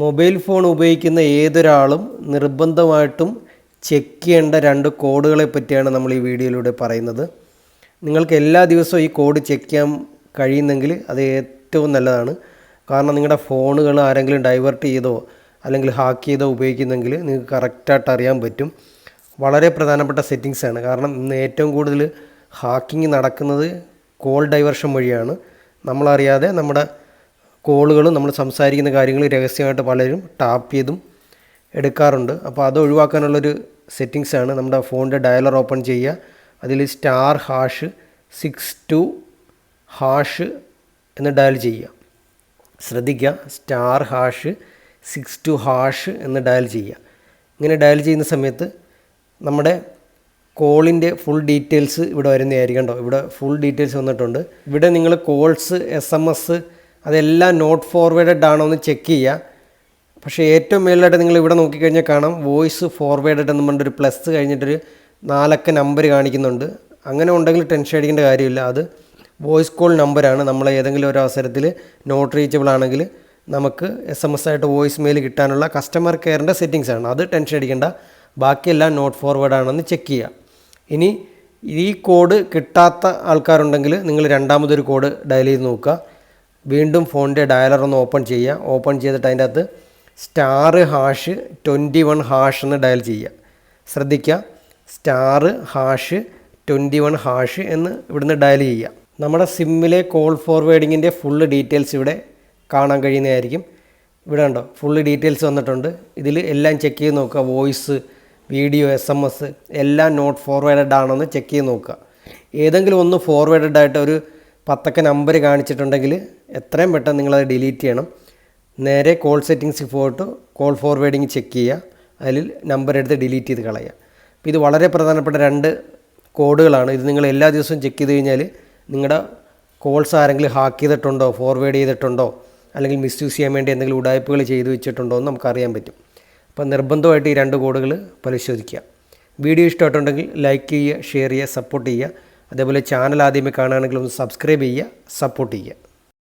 Mobile phone ഉപയോഗിക്കുന്ന ഏതൊരാളും നിർബന്ധമായിട്ടും check ചെയ്യേണ്ട രണ്ട് കോഡുകളെ പറ്റിയാണ് നമ്മൾ ഈ വീഡിയോയിലൂടെ പറയുന്നത്. നിങ്ങൾക്ക് എല്ലാ ദിവസവും ഈ കോഡ് ചെക്ക് ചെയ്യാൻ കഴിയുന്നെങ്കിൽ അത് ഏറ്റവും നല്ലതാണ്. കാരണം നിങ്ങളുടെ ഫോണുകൾ ആരെങ്കിലും ഡൈവേർട്ട് ചെയ്തോ അല്ലെങ്കിൽ ഹാക്ക് ചെയ്തോ ഉപയോഗിക്കുന്നെങ്കിൽ നിങ്ങൾക്ക് കറക്റ്റായിട്ട് അറിയാൻ പറ്റും. വളരെ പ്രധാനപ്പെട്ട സെറ്റിങ്സ് ആണ് കാരണം ഇന്ന് ഏറ്റവും കൂടുതൽ ഹാക്കിംഗ് നടക്കുന്നത് കോൾ ഡൈവേർഷൻ വഴിയാണ്. നമ്മളറിയാതെ നമ്മുടെ കോളുകളും നമ്മൾ സംസാരിക്കുന്ന കാര്യങ്ങൾ രഹസ്യമായിട്ട് പലരും ടാപ്പ് ചെയ്തും എടുക്കാറുണ്ട്. അപ്പോൾ അത് ഒഴിവാക്കാനുള്ളൊരു സെറ്റിങ്സാണ് നമ്മുടെ ഫോണിന്റെ ഡയലർ ഓപ്പൺ ചെയ്യുക. അതിൽ star hash six two hash എന്ന് ഡയൽ ചെയ്യുക. ശ്രദ്ധിക്കുക. Star hash six two hash എന്ന് ഡയൽ ചെയ്യുക. ഇങ്ങനെ ഡയൽ ചെയ്യുന്ന സമയത്ത് നമ്മുടെ കോളിന്റെ ഫുൾ ഡീറ്റെയിൽസ് ഇവിടെ വരുന്നതായിരിക്കും കേട്ടോ. ഇവിടെ ഫുൾ ഡീറ്റെയിൽസ് വന്നിട്ടുണ്ട്. ഇവിടെ നിങ്ങൾ കോൾസ് എസ് എം എസ് അതെല്ലാം നോട്ട് ഫോർവേഡഡ് ആണോ എന്ന് ചെക്ക് ചെയ്യുക പക്ഷേ ഏറ്റവും മേളിലായിട്ട് നിങ്ങൾ ഇവിടെ നോക്കിക്കഴിഞ്ഞാൽ കാണാം വോയിസ് ഫോർവേഡഡ് എന്ന് പറഞ്ഞൊരു പ്ലസ് കഴിഞ്ഞിട്ടൊരു നാലക്ക നമ്പർ കാണിക്കുന്നുണ്ട്. അങ്ങനെ ഉണ്ടെങ്കിൽ ടെൻഷൻ അടിക്കേണ്ട കാര്യമില്ല. അത് വോയിസ് കോൾ നമ്പറാണ് നമ്മൾ ഏതെങ്കിലും ഒരു അവസരത്തിൽ നോട്ട് റീച്ചബിൾ ആണെങ്കിൽ നമുക്ക് എസ് എം എസ് ആയിട്ട് വോയിസ് മെയിൽ കിട്ടാനുള്ള കസ്റ്റമർ കെയറിന്റെ സെറ്റിങ്സ് ആണ്. അത് ടെൻഷൻ അടിക്കേണ്ട. ബാക്കിയെല്ലാം നോട്ട് ഫോർവേഡ് ആണെന്ന് ചെക്ക് ചെയ്യുക ഇനി ഈ കോഡ് കിട്ടാത്ത ആൾക്കാരുണ്ടെങ്കിൽ നിങ്ങൾ രണ്ടാമതൊരു കോഡ് ഡയൽ ചെയ്ത് നോക്കുക. വീണ്ടും ഫോണിന്റെ ഡയലർ ഒന്ന് ഓപ്പൺ ചെയ്യുക. ഓപ്പൺ ചെയ്തിട്ട് അതിന്റെ അകത്ത് star hash twenty one hash എന്ന് ഡയൽ ചെയ്യുക. ശ്രദ്ധിക്കുക. Star hash twenty one hash എന്ന് ഇവിടുന്ന് ഡയൽ ചെയ്യുക. നമ്മുടെ സിമ്മിലെ കോൾ ഫോർവേഡിങ്ങിന്റെ ഫുള്ള് ഡീറ്റെയിൽസ് ഇവിടെ കാണാൻ കഴിയുന്നതായിരിക്കും. ഇവിടെ ഉണ്ടോ ഫുള്ള് ഡീറ്റെയിൽസ് വന്നിട്ടുണ്ട്. ഇതിൽ എല്ലാം ചെക്ക് ചെയ്ത് നോക്കുക. Voice video S M S എല്ലാം നോട്ട് ഫോർവേഡഡ് ആണോ എന്ന് ചെക്ക് ചെയ്ത് നോക്കുക. ഏതെങ്കിലും ഒന്ന് ഫോർവേഡഡ് ആയിട്ട് ഒരു പത്തൊക്കെ നമ്പർ കാണിച്ചിട്ടുണ്ടെങ്കിൽ എത്രയും പെട്ടെന്ന് നിങ്ങളത് ഡിലീറ്റ് ചെയ്യണം. നേരെ കോൾ സെറ്റിങ്സിൽ പോയിട്ട് കോൾ ഫോർവേഡിങ് ചെക്ക് ചെയ്യുക. അതിൽ നമ്പർ എടുത്ത് ഡിലീറ്റ് ചെയ്ത് കളയുക. അപ്പോൾ ഇത് വളരെ പ്രധാനപ്പെട്ട രണ്ട് കോഡുകളാണ്. ഇത് നിങ്ങൾ എല്ലാ ദിവസവും ചെക്ക് ചെയ്ത് കഴിഞ്ഞാൽ നിങ്ങളുടെ കോൾസ് ആരെങ്കിലും ഹാക്ക് ചെയ്തിട്ടുണ്ടോ ഫോർവേഡ് ചെയ്തിട്ടുണ്ടോ അല്ലെങ്കിൽ മിസ്യൂസ് ചെയ്യാൻ വേണ്ടി എന്തെങ്കിലും ഉടായ്പകൾ ചെയ്തു വെച്ചിട്ടുണ്ടോ എന്ന് നമുക്കറിയാൻ പറ്റും. അപ്പോൾ നിർബന്ധമായിട്ട് ഈ രണ്ട് കോഡുകൾ പരിശോധിക്കുക. വീഡിയോ ഇഷ്ടമായിട്ടുണ്ടെങ്കിൽ ലൈക്ക് ചെയ്യുക ഷെയർ ചെയ്യുക സപ്പോർട്ട് ചെയ്യുക. അതേപോലെ ചാനൽ ആദ്യമേ കാണുകയാണെങ്കിൽ ഒന്ന് സബ്സ്ക്രൈബ് ചെയ്യുക സപ്പോർട്ട് ചെയ്യുക.